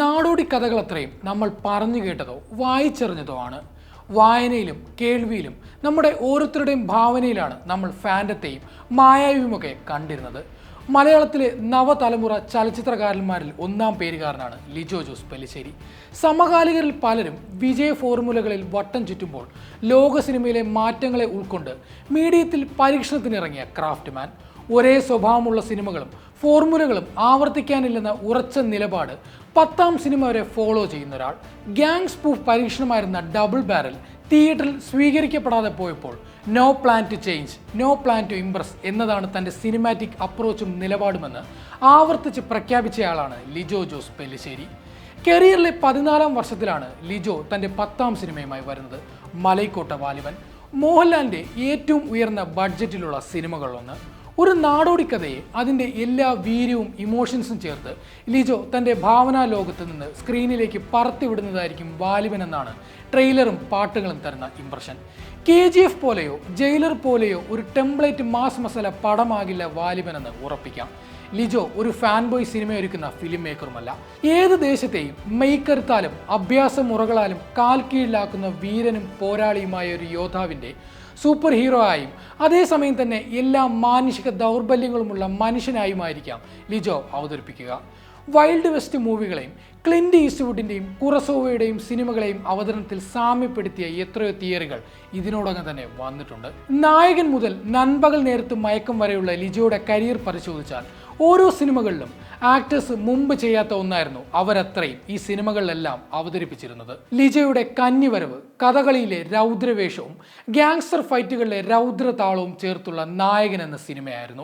നാടോടി കഥകൾ അത്രയും നമ്മൾ പറഞ്ഞു കേട്ടതോ വായിച്ചറിഞ്ഞതോ ആണ്. വായനയിലും കേൾവിയിലും നമ്മുടെ ഓരോരുത്തരുടെയും ഭാവനയിലാണ് നമ്മൾ ഫാന്റത്തെയും മായാവിയുമൊക്കെ കണ്ടിരുന്നത്. മലയാളത്തിലെ നവതലമുറ ചലച്ചിത്രകാരന്മാരിൽ ഒന്നാം പേരുകാരനാണ് ലിജോ ജോസ് പെല്ലിശ്ശേരി. സമകാലികരിൽ പലരും വിജയ ഫോർമുലകളിൽ വട്ടം ചുറ്റുമ്പോൾ ലോക സിനിമയിലെ മാറ്റങ്ങളെ ഉൾക്കൊണ്ട് മീഡിയത്തിൽ പരീക്ഷണത്തിനിറങ്ങിയ ക്രാഫ്റ്റ് മാൻ ഒരേ സ്വഭാവമുള്ള സിനിമകളും ഫോർമുലകളും ആവർത്തിക്കാനില്ലെന്ന ഉറച്ച നിലപാട് പത്താം സിനിമ വരെ ഫോളോ ചെയ്യുന്ന ഒരാൾ ഗ്യാങ് സ്പൂഫ് പരീക്ഷണമായിരുന്ന ഡബിൾ ബാരൽ തിയേറ്ററിൽ സ്വീകരിക്കപ്പെടാതെ പോയപ്പോൾ no plan to change no plan to impress എന്നതാണ് തന്റെ സിനിമാറ്റിക് അപ്രോച്ചും നിലപാടുമെന്ന് ആവർത്തിച്ച് പ്രഖ്യാപിച്ചയാളാണ് ലിജോ ജോസ് പെല്ലിശ്ശേരി. കരിയറിലെ പതിനാലാം വർഷത്തിലാണ് ലിജോ തന്റെ പത്താം സിനിമയുമായി വരുന്നത്. മലൈക്കോട്ട വാലിബൻ മോഹൻലാലിന്റെ ഏറ്റവും ഉയർന്ന ബഡ്ജറ്റിലുള്ള സിനിമകളിലൊന്ന്. ഒരു നാടോടി കഥയെ അതിന്റെ എല്ലാ വീര്യവും ഇമോഷൻസും ചേർത്ത് ലിജോ തന്റെ ഭാവനാ ലോകത്ത് നിന്ന് സ്ക്രീനിലേക്ക് പറത്തിവിടുന്നതായിരിക്കും വാലിബൻ എന്നാണ് ട്രെയിലറും പാട്ടുകളും തരുന്ന ഇംപ്രഷൻ കെ ജി എഫ് പോലെയോ ജയിലർ പോലെയോ ഒരു ടെംപ്ലേറ്റ് മാസ് മസാല പടമാകില്ല വാലിബൻ എന്ന് ഉറപ്പിക്കാം. ലിജോ ഒരു ഫാൻ ബോയ് സിനിമയൊരുക്കുന്ന ഫിലിം മേക്കറുമല്ല ഏത് ദേശത്തെയും മെയ്ക്കരുത്താലും അഭ്യാസമുറകളാലും കാൽ കീഴിലാക്കുന്ന വീരനും പോരാളിയുമായ ഒരു യോദ്ധാവിന്റെ സൂപ്പർ ഹീറോ ആയും അതേസമയം തന്നെ എല്ലാ മാനുഷിക ദൗർബല്യങ്ങളുമുള്ള മനുഷ്യനായുമായിരിക്കാം ലിജോ അവതരിപ്പിക്കുക. വൈൽഡ് വെസ്റ്റ് മൂവികളെയും ക്ലിൻഡ് ഈസ്റ്റ്വുഡിന്റെയും കുറസോവയുടെയും സിനിമകളെയും അവതരണത്തിൽ സാമ്യപ്പെടുത്തിയ എത്രയോ തിയറികൾ ഇതിനോടകം തന്നെ വന്നിട്ടുണ്ട്. നായകൻ മുതൽ നൻപകൽ നേരത്ത് മയക്കം വരെയുള്ള ലിജോയുടെ കരിയർ പരിശോധിച്ചാൽ ഓരോ സിനിമകളിലും ആക്ടേഴ്സ് മുമ്പ് ചെയ്യാത്ത ഒന്നായിരുന്നു അവരത്രയും ഈ സിനിമകളിലെല്ലാം അവതരിപ്പിച്ചിരുന്നത്. ലിജയുടെ കന്നിവരവ് കഥകളിയിലെ രൗദ്രവേഷവും ഗ്യാങ്സ്റ്റർ ഫൈറ്റുകളിലെ രൗദ്രതാളവും ചേർത്തുള്ള നായകൻ എന്ന സിനിമയായിരുന്നു.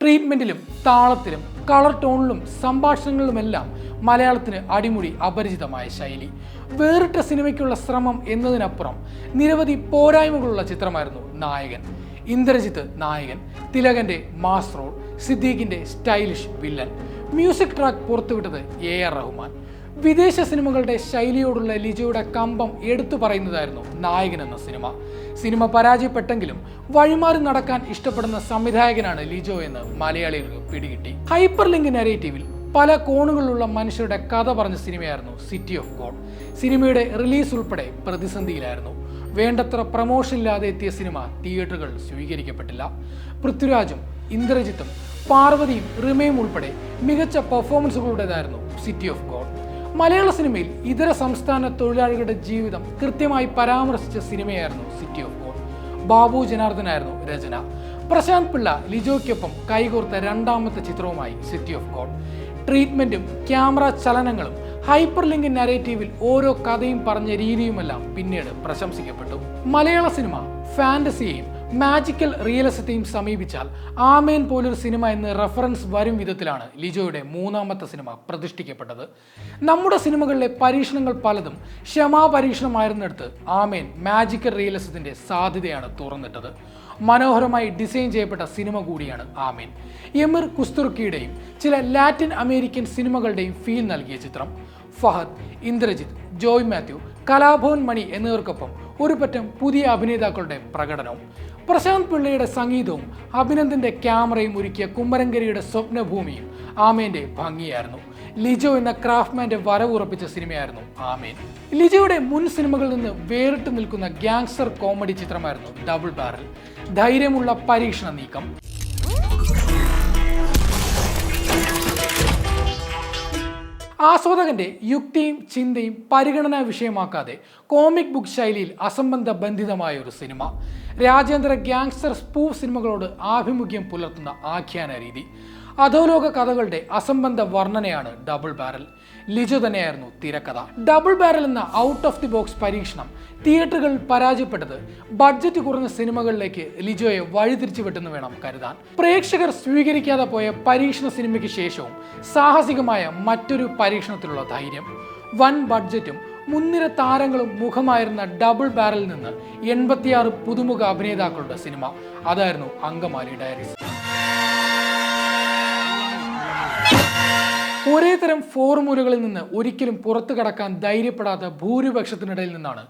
ട്രീറ്റ്മെന്റിലും താളത്തിലും കളർ ടോണിലും സംഭാഷണങ്ങളിലുമെല്ലാം മലയാളത്തിന് അടിമുടി അപരിചിതമായ ശൈലി. വേറിട്ട സിനിമയ്ക്കുള്ള ശ്രമം എന്നതിനപ്പുറം നിരവധി പോരായ്മകളുള്ള ചിത്രമായിരുന്നു നായകൻ. ഇന്ദ്രജിത്ത് നായകൻ തിലകന്റെ മാസ് റോൾ സിദ്ദീഖിന്റെ സ്റ്റൈലിഷ് വില്ലൻ. മ്യൂസിക് ട്രാക്ക് പുറത്തുവിട്ടത് എ ആർ റഹ്മാൻ. വിദേശ സിനിമകളുടെ ശൈലിയോടുള്ള ലിജോയുടെ കമ്പം എടുത്തു പറയുന്നതായിരുന്നു നായകൻ എന്ന സിനിമ. സിനിമ പരാജയപ്പെട്ടെങ്കിലും വഴിമാറി നടക്കാൻ ഇഷ്ടപ്പെടുന്ന സംവിധായകനാണ് ലിജോ എന്ന് മലയാളികൾക്ക് പിടികിട്ടി. ഹൈപ്പർ ലിങ്ക് നരേറ്റീവിൽ പല കോണുകളിലുള്ള മനുഷ്യരുടെ കഥ പറഞ്ഞ സിനിമയായിരുന്നു സിറ്റി ഓഫ് ഗോഡ്. സിനിമയുടെ റിലീസ് ഉൾപ്പെടെ പ്രതിസന്ധിയിലായിരുന്നു. വേണ്ടത്ര പ്രമോഷൻ ഇല്ലാതെ എത്തിയ സിനിമ തിയേറ്ററുകൾ സ്വീകരിക്കപ്പെട്ടില്ല. പൃഥ്വിരാജും ഇന്ദ്രജിത്തും പാർവതിയും റിമയും ഉൾപ്പെടെ മികച്ച പെർഫോമൻസുകളുടേതായിരുന്നു സിറ്റി ഓഫ് ഗോഡ് മലയാള സിനിമയിൽ ഇതര സംസ്ഥാന തൊഴിലാളികളുടെ ജീവിതം കൃത്യമായി പരാമർശിച്ച സിനിമയായിരുന്നു സിറ്റി ഓഫ് ഗോഡ് ബാബു ജനാർദ്ദനായിരുന്നു രചന. പ്രശാന്ത് പിള്ള ലിജോയ്ക്കൊപ്പം കൈകോർത്ത രണ്ടാമത്തെ ചിത്രവുമായി സിറ്റി ഓഫ് ഗോഡ് ട്രീറ്റ്മെന്റും ക്യാമറ ചലനങ്ങളും ഹൈപ്പർ ലിങ്ക് നരേറ്റീവിൽ ഓരോ കഥയും പറഞ്ഞ രീതിയുമെല്ലാം പിന്നീട് പ്രശംസിക്കപ്പെട്ടു. മലയാള സിനിമ ഫാന്റസിയെയും മാജിക്കൽ റിയലിസത്തെയും സമീപിച്ചാൽ ആമേൻ പോലൊരു സിനിമ എന്ന് റെഫറൻസ് വരും വിധത്തിലാണ് ലിജോയുടെ മൂന്നാമത്തെ സിനിമ പ്രതിഷ്ഠിക്കപ്പെട്ടത്. നമ്മുടെ സിനിമകളിലെ പരീക്ഷണങ്ങൾ പലതും ക്ഷമാ പരീക്ഷണമായിരുന്നിടത്ത് ആമേൻ മാജിക്കൽ റിയലിസത്തിന്റെ സാധ്യതയാണ് തുറന്നിട്ടത്. മനോഹരമായി ഡിസൈൻ ചെയ്യപ്പെട്ട സിനിമ കൂടിയാണ് ആമേൻ. എമിർ കുസ്തുർക്കിയുടെയും ചില ലാറ്റിൻ അമേരിക്കൻ സിനിമകളുടെയും ഫീൽ നൽകിയ ചിത്രം. ഫഹദ് ഇന്ദ്രജിത് ജോയ് മാത്യു കലാഭവൻ മണി എന്നിവർക്കൊപ്പം ഒരു പറ്റം പുതിയ അഭിനേതാക്കളുടെ പ്രകടനവും പ്രശാന്ത് പിള്ളയുടെ സംഗീതവും അഭിനന്ദിന്റെ ക്യാമറയും ഒരുക്കിയ കുമ്മരങ്കരിയുടെ സ്വപ്നഭൂമിയും ആമേന്റെ ഭംഗിയായിരുന്നു. ലിജോ എന്ന ക്രാഫ്റ്റ്മാന്റെ വരവുറപ്പിച്ച സിനിമയായിരുന്നു ആമേൻ. ലിജോയുടെ മുൻ സിനിമകളിൽ നിന്ന് വേറിട്ട് നിൽക്കുന്ന ഗ്യാങ്സ്റ്റർ കോമഡി ചിത്രമായിരുന്നു ഡബിൾ ബാരൽ. ധൈര്യമുള്ള പരീക്ഷണ നീക്കം. ആസ്വാദകന്റെ യുക്തിയും ചിന്തയും പരിഗണനാ വിഷയമാക്കാതെ കോമിക് ബുക്ക് ശൈലിയിൽ അസംബന്ധ ബന്ധിതമായ ഒരു സിനിമ. രാജേന്ദ്ര ഗ്യാങ്സ്റ്റർ സ്പൂഫ് സിനിമകളോട് ആഭിമുഖ്യം പുലർത്തുന്ന ആഖ്യാന രീതി. അധോലോക കഥകളുടെ അസംബന്ധ വർണനയാണ് ഡബിൾ ബാരൽ ലിജു തന്നെയായിരുന്നു തിരക്കഥ. ഡബിൾ ബാരൽ എന്ന ഔട്ട് ഓഫ് ദി ബോക്സ് പരീക്ഷണം തിയേറ്ററുകൾ പരാജയപ്പെട്ടത് ബഡ്ജറ്റ് കുറഞ്ഞ സിനിമകളിലേക്ക് ലിജോയെ വഴിതിരിച്ചു വിട്ടെന്ന് വേണം കരുതാൻ. പ്രേക്ഷകർ സ്വീകരിക്കാതെ പോയ പരീക്ഷണ സിനിമയ്ക്ക് ശേഷവും സാഹസികമായ മറ്റൊരു പരീക്ഷണത്തിലുള്ള ധൈര്യം. വൻ ബഡ്ജറ്റും മുൻനിര താരങ്ങളും മുഖമായിരുന്ന ഡബിൾ ബാരലിൽ നിന്ന് എൺപത്തിയാറ് പുതുമുഖ അഭിനേതാക്കളുടെ സിനിമ. അതായിരുന്നു അങ്കമാലി ഡയറീസ് ഒരേ തരം ഫോർമുലകളിൽ നിന്ന് ഒരിക്കലും പുറത്തു കടക്കാൻ ധൈര്യപ്പെടാത്ത ഭൂരിപക്ഷത്തിനിടയിൽ നിന്നാണ്.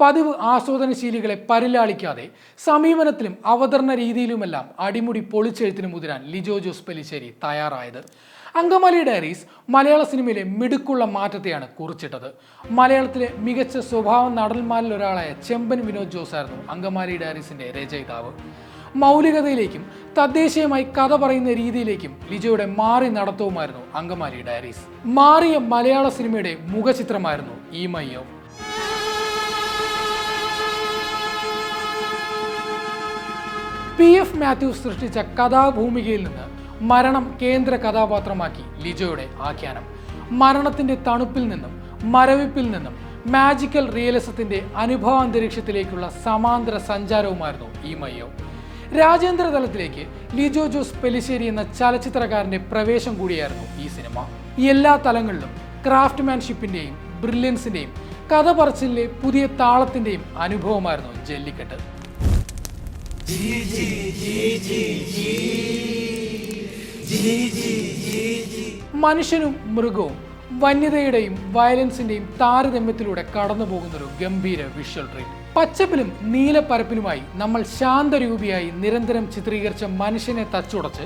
പതിവ് ആസ്വാദനശീലികളെ പരിലാളിക്കാതെ സമീപനത്തിലും അവതരണ രീതിയിലുമെല്ലാം അടിമുടി പൊളിച്ചെഴുത്തിന് മുതിരാൻ ലിജോ ജോസ് പെലിശ്ശേരി തയ്യാറായത്. അങ്കമാലി ഡയറീസ് മലയാള സിനിമയിലെ മിടുക്കുള്ള മാറ്റത്തെയാണ് കുറിച്ചിട്ടത്. മലയാളത്തിലെ മികച്ച സ്വഭാവ നടന്മാരിൽ ഒരാളായ ചെമ്പൻ വിനോദ് ജോസ് ആയിരുന്നു അങ്കമാലി ഡയറീസിന്റെ രചയിതാവ്. മൗലികതയിലേക്കും തദ്ദേശീയമായി കഥ പറയുന്ന രീതിയിലേക്കും ലിജോയുടെ മാറി നടത്തവുമായിരുന്നു അങ്കമാലി ഡയറീസ്. മാറിയ മലയാള സിനിമയുടെ മുഖചിത്രമായിരുന്നു ഈ മയ്യോ. പി എഫ് മാത്യൂസ് സൃഷ്ടിച്ച കഥാഭൂമികയിൽ നിന്ന് മരണം കേന്ദ്ര കഥാപാത്രമാക്കി ലിജോയുടെ ആഖ്യാനം. മരണത്തിന്റെ തണുപ്പിൽ നിന്നും മരവിപ്പിൽ നിന്നും മാജിക്കൽ റിയലിസത്തിന്റെ അനുഭവാന്തരീക്ഷത്തിലേക്കുള്ള സമാന്തര സഞ്ചാരവുമായിരുന്നു ഈ മയ്യോ. രാജ്യാന്തര തലത്തിലേക്ക് ലിജോ ജോസ് പെലിശ്ശേരി എന്ന ചലച്ചിത്രകാരന്റെ പ്രവേശം കൂടിയായിരുന്നു ഈ സിനിമ. എല്ലാ തലങ്ങളിലും ക്രാഫ്റ്റ്മാൻഷിപ്പിന്റെയും ബ്രില്യൻസിന്റെയും കഥ പറച്ചിലെ പുതിയ താളത്തിന്റെയും അനുഭവമായിരുന്നു ജല്ലിക്കെട്ട്. മനുഷ്യനും മൃഗവും വന്യതയുടെയും വയലൻസിന്റെയും താരതമ്യത്തിലൂടെ കടന്നു പോകുന്നൊരു ഗംഭീര വിഷ്വൽ ട്രീറ്റ് പച്ചപ്പിലും നീലപ്പരപ്പിലുമായി നമ്മൾ ശാന്തരൂപിയായി നിരന്തരം ചിത്രീകരിച്ച മനുഷ്യനെ തച്ചുടച്ച്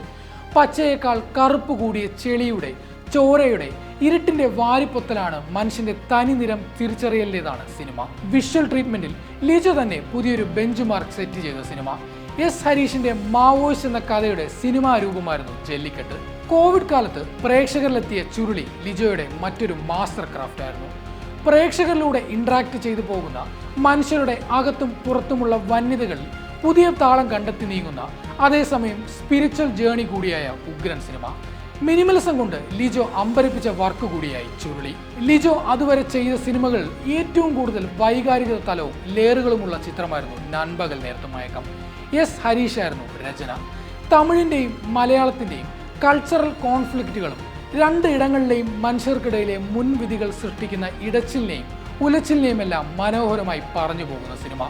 പച്ചയേക്കാൾ കറുപ്പ് കൂടിയ ചെളിയുടെ ചോരയുടെ ഇരുട്ടിന്റെ വാരിപ്പൊത്തലാണ് മനുഷ്യന്റെ തനിനിരം തിരിച്ചറിയലിന്റേതാണ് സിനിമ. വിഷ്വൽ ട്രീറ്റ്മെന്റിൽ ലിജു തന്നെ പുതിയൊരു ബെഞ്ച് മാർക്ക് സെറ്റ് ചെയ്ത സിനിമ. എസ് ഹരീഷിന്റെ മാവോയിസ് എന്ന കഥയുടെ സിനിമാ രൂപമായിരുന്നു ജല്ലിക്കെട്ട്. കോവിഡ് കാലത്ത് പ്രേക്ഷകരിലെത്തിയ ചുരുളി ലിജോയുടെ മറ്റൊരു മാസ്റ്റർ ക്രാഫ്റ്റ് ആയിരുന്നു പ്രേക്ഷകരിലൂടെ ഇൻട്രാക്ട് ചെയ്തു പോകുന്ന മനുഷ്യരുടെ അകത്തും പുറത്തുമുള്ള വന്യതകളിൽ പുതിയ താളം കണ്ടെത്തി നീങ്ങുന്ന അതേസമയം സ്പിരിച്വൽ ജേണി കൂടിയായ ഉഗ്രൻ സിനിമ മിനിമലിസം കൊണ്ട് ലിജോ അമ്പരപ്പിച്ച വർക്ക് കൂടിയായി ചുരുളി. ലിജോ അതുവരെ ചെയ്ത സിനിമകൾ ഏറ്റവും കൂടുതൽ വൈകാരിക തലവും ലെയറുകളുമുള്ള ചിത്രമായിരുന്നു നൻപകൽ നേരത്തുമയക്കം എസ് ഹരീഷായിരുന്നു രചന. തമിഴിന്റെയും മലയാളത്തിന്റെയും കൾച്ചറൽ കോൺഫ്ലിക്റ്റുകളും രണ്ട് ഇടങ്ങളിലെയും മനുഷ്യർക്കിടയിലെ മുൻവിധികൾ സൃഷ്ടിക്കുന്ന ഇടച്ചിലിനെയും ഉലച്ചിലിനെയും എല്ലാം മനോഹരമായി പറഞ്ഞു പോകുന്ന സിനിമ.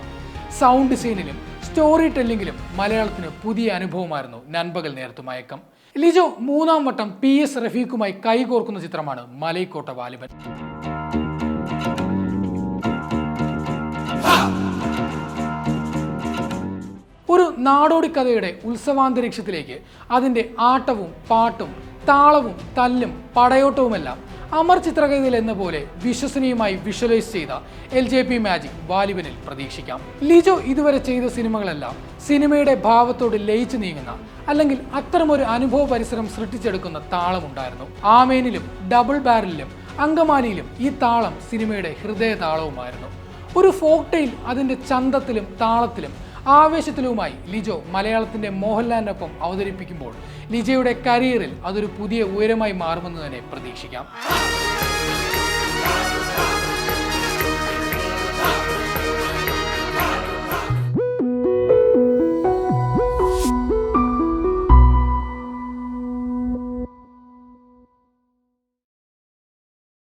സൗണ്ട് ഡിസൈനിലും സ്റ്റോറി ടെല്ലിംഗിലും മലയാളത്തിന് പുതിയ അനുഭവമായിരുന്നു നൻപകൽ നേരത്തു മയക്കം. ലിജോ മൂന്നാം വട്ടം പി എസ് റഫീഖുമായി കൈകോർക്കുന്ന ചിത്രമാണ് മലൈക്കോട്ട വാലിബൻ. ഒരു നാടോടി കഥയുടെ ഉത്സവാന്തരീക്ഷത്തിലേക്ക് അതിന്റെ ആട്ടവും പാട്ടും താളവും തല്ലും പടയോട്ടവുമെല്ലാം അമർ ചിത്രകഥയിൽ എന്ന പോലെ വിശ്വസനീയമായി വിഷ്വലൈസ് ചെയ്ത എൽ ജെ പി മാജിക് വാലിബനിൽ പ്രതീക്ഷിക്കാം. ലിജോ ഇതുവരെ ചെയ്ത സിനിമകളെല്ലാം സിനിമയുടെ ഭാവത്തോട് ലയിച്ചു നീങ്ങുന്ന അല്ലെങ്കിൽ അത്തരമൊരു അനുഭവ പരിസരം സൃഷ്ടിച്ചെടുക്കുന്ന താളമുണ്ടായിരുന്നു. ആമേനിലും ഡബിൾ ബാരലിലും അങ്കമാലിയിലും ഈ താളം സിനിമയുടെ ഹൃദയ താളവുമായിരുന്നു ഒരു ഫോക്ടെയിൽ അതിന്റെ ചന്തത്തിലും താളത്തിലും ആവേശത്തിലുമായി ലിജോ മലയാളത്തിന്റെ മോഹൻലാലിനൊപ്പം അവതരിപ്പിക്കുമ്പോൾ ലിജയുടെ കരിയറിൽ അതൊരു പുതിയ ഉയരമായി മാറുമെന്ന് തന്നെ പ്രതീക്ഷിക്കാം.